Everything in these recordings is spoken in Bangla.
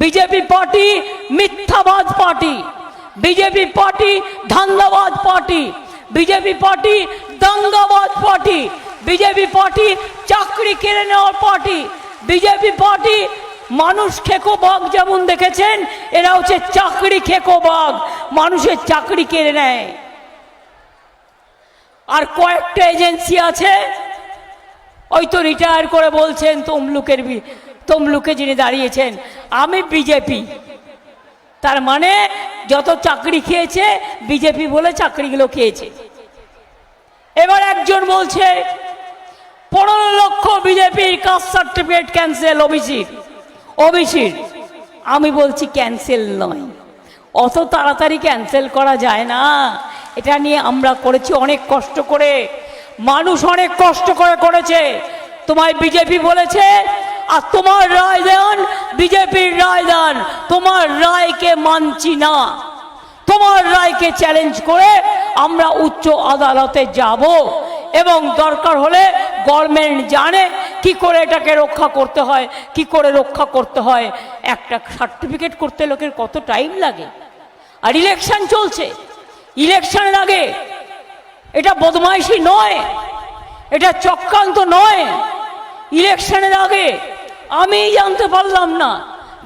বিজেপি পার্টি মিথ্যাবাদ পার্টি। বিজেপি পার্টি ধান্দাবাদ পার্টি। বিজেপি পার্টি দাঙ্গাবাদ পার্টি। বিজেপি পার্টি চাকরি কেড়ে নেওয়ার পার্টি। বিজেপি পার্টি মানুষ খেকো বাঘ যেমন দেখেছেন, এরা হচ্ছে চাকরি খেকো বাঘ। মানুষের চাকরি কেড়ে নেয়। আর কয়েকটা এজেন্সি আছে, ওই তো রিটায়ার করে বলছেন তমলুকের তমলুকে যিনি দাঁড়িয়েছেন আমি বিজেপি তার মানে যত চাকরি খেয়েছে বিজেপি বলে চাকরিগুলো খেয়েছে এবার একজন বলছে পনেরো লক্ষ বিজেপির কাস্ট সার্টিফিকেট ক্যান্সেল ওবিসির ওবিসির আমি বলছি ক্যান্সেল নয় অত তাড়াতাড়ি ক্যান্সেল করা যায় না এটা নিয়ে আমরা করেছি অনেক কষ্ট করে মানুষ অনেক কষ্ট করে করেছে তোমায় বিজেপি বলেছে আর তোমার রায় দেন, বিজেপির রায় দেন, তোমার রায়কে মানছি না। তোমার রায়কে চ্যালেঞ্জ করে আমরা উচ্চ আদালতে যাব এবং দরকার হলে গভর্নমেন্ট জানে কি করে এটাকে রক্ষা করতে হয়, কি করে রক্ষা করতে হয়। একটা সার্টিফিকেট করতে লোকের কত টাইম লাগে। আর ইলেকশন চলছে। ইলেকশনের আগে এটা বদমাইশি নয়, এটা চক্রান্ত নয়। ইলেকশনের আগে আমি জানতে পারলাম না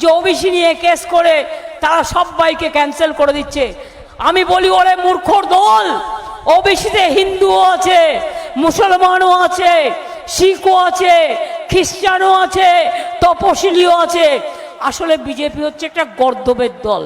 যে ওবিসি নিয়ে কেস করে তারা সবাইকে ক্যান্সেল করে দিচ্ছে। আমি বলি, ওরে মূর্খর দল, ওবিসিতে হিন্দুও আছে, মুসলমানও আছে, শিখও আছে, খ্রিস্টানও আছে, তপশিলিও আছে। আসলে বিজেপি হচ্ছে একটা গর্দবের দল।